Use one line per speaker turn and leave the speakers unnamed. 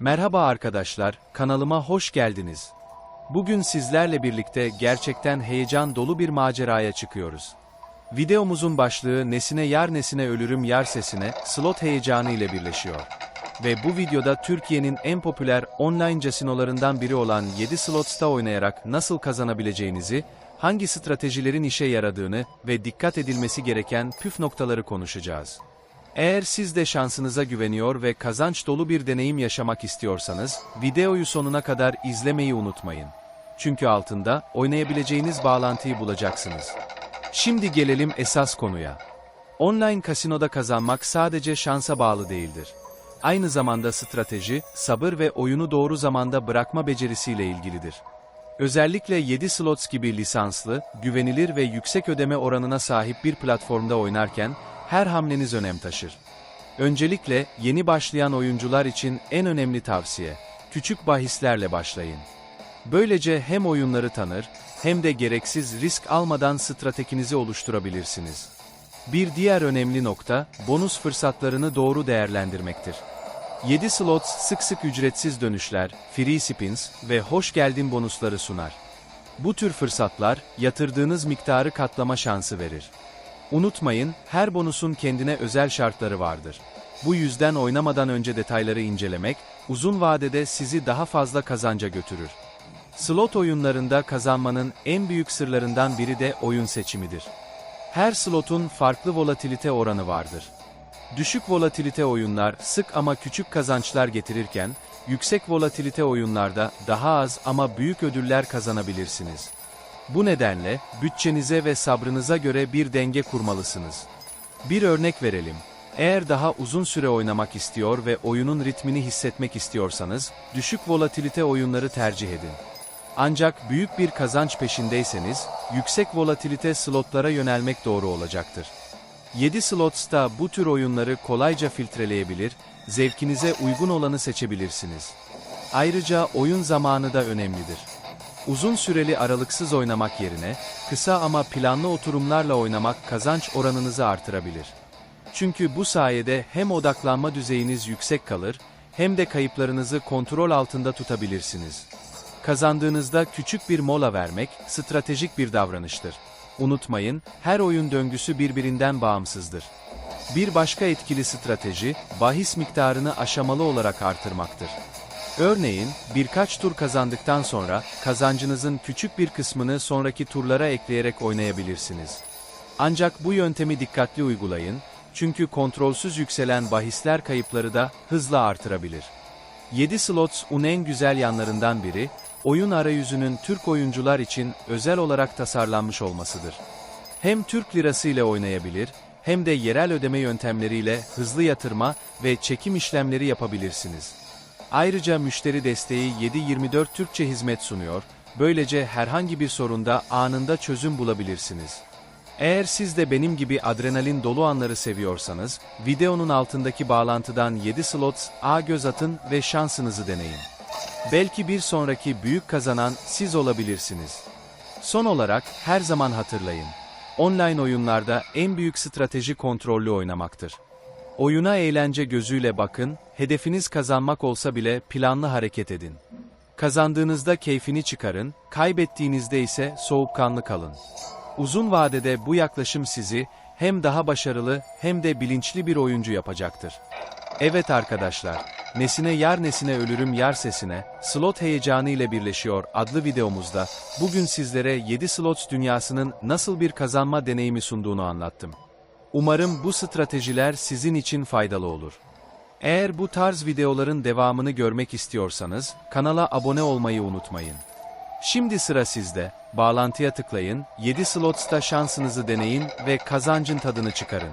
Merhaba arkadaşlar, kanalıma hoş geldiniz. Bugün sizlerle birlikte gerçekten heyecan dolu bir maceraya çıkıyoruz. Videomuzun başlığı Nesine Yar Nesine Ölürüm Yar Sesine slot heyecanı ile birleşiyor. Ve bu videoda Türkiye'nin en popüler online casinolarından biri olan 7 Slots'ta oynayarak nasıl kazanabileceğinizi, hangi stratejilerin işe yaradığını ve dikkat edilmesi gereken püf noktaları konuşacağız. Eğer siz de şansınıza güveniyor ve kazanç dolu bir deneyim yaşamak istiyorsanız, videoyu sonuna kadar izlemeyi unutmayın. Çünkü altında oynayabileceğiniz bağlantıyı bulacaksınız. Şimdi gelelim esas konuya. Online kasinoda kazanmak sadece şansa bağlı değildir. Aynı zamanda strateji, sabır ve oyunu doğru zamanda bırakma becerisiyle ilgilidir. Özellikle 7 slots gibi lisanslı, güvenilir ve yüksek ödeme oranına sahip bir platformda oynarken her hamleniz önem taşır. Öncelikle yeni başlayan oyuncular için en önemli tavsiye, küçük bahislerle başlayın. Böylece hem oyunları tanır, hem de gereksiz risk almadan stratejinizi oluşturabilirsiniz. Bir diğer önemli nokta, bonus fırsatlarını doğru değerlendirmektir. 7 slots sık sık ücretsiz dönüşler, free spins ve hoş geldin bonusları sunar. Bu tür fırsatlar, yatırdığınız miktarı katlama şansı verir. Unutmayın, her bonusun kendine özel şartları vardır. Bu yüzden oynamadan önce detayları incelemek, uzun vadede sizi daha fazla kazanca götürür. Slot oyunlarında kazanmanın en büyük sırlarından biri de oyun seçimidir. Her slotun farklı volatilite oranı vardır. Düşük volatilite oyunlar sık ama küçük kazançlar getirirken, yüksek volatilite oyunlarda daha az ama büyük ödüller kazanabilirsiniz. Bu nedenle bütçenize ve sabrınıza göre bir denge kurmalısınız. Bir örnek verelim. Eğer daha uzun süre oynamak istiyor ve oyunun ritmini hissetmek istiyorsanız, düşük volatilite oyunları tercih edin. Ancak büyük bir kazanç peşindeyseniz, yüksek volatilite slotlara yönelmek doğru olacaktır. 7 slots'ta bu tür oyunları kolayca filtreleyebilir, zevkinize uygun olanı seçebilirsiniz. Ayrıca oyun zamanı da önemlidir. Uzun süreli aralıksız oynamak yerine, kısa ama planlı oturumlarla oynamak kazanç oranınızı artırabilir. Çünkü bu sayede hem odaklanma düzeyiniz yüksek kalır, hem de kayıplarınızı kontrol altında tutabilirsiniz. Kazandığınızda küçük bir mola vermek, stratejik bir davranıştır. Unutmayın, her oyun döngüsü birbirinden bağımsızdır. Bir başka etkili strateji, bahis miktarını aşamalı olarak artırmaktır. Örneğin, birkaç tur kazandıktan sonra, kazancınızın küçük bir kısmını sonraki turlara ekleyerek oynayabilirsiniz. Ancak bu yöntemi dikkatli uygulayın, çünkü kontrolsüz yükselen bahisler kayıpları da hızla artırabilir. 7 slots un en güzel yanlarından biri, oyun arayüzünün Türk oyuncular için özel olarak tasarlanmış olmasıdır. Hem Türk lirası ile oynayabilir, hem de yerel ödeme yöntemleriyle hızlı yatırma ve çekim işlemleri yapabilirsiniz. Ayrıca müşteri desteği 7/24 Türkçe hizmet sunuyor, böylece herhangi bir sorunda anında çözüm bulabilirsiniz. Eğer siz de benim gibi adrenalin dolu anları seviyorsanız, videonun altındaki bağlantıdan 7 slots A göz atın ve şansınızı deneyin. Belki bir sonraki büyük kazanan siz olabilirsiniz. Son olarak her zaman hatırlayın. Online oyunlarda en büyük strateji kontrollü oynamaktır. Oyuna eğlence gözüyle bakın, hedefiniz kazanmak olsa bile planlı hareket edin. Kazandığınızda keyfini çıkarın, kaybettiğinizde ise soğukkanlı kalın. Uzun vadede bu yaklaşım sizi hem daha başarılı hem de bilinçli bir oyuncu yapacaktır. Evet arkadaşlar, Nesine Yar Nesine Ölürüm Yar Sesine, Slot Heyecanı ile birleşiyor adlı videomuzda bugün sizlere 7 slots dünyasının nasıl bir kazanma deneyimi sunduğunu anlattım. Umarım bu stratejiler sizin için faydalı olur. Eğer bu tarz videoların devamını görmek istiyorsanız kanala abone olmayı unutmayın. Şimdi sıra sizde. Bağlantıya tıklayın, 7 slots'ta şansınızı deneyin ve kazancın tadını çıkarın.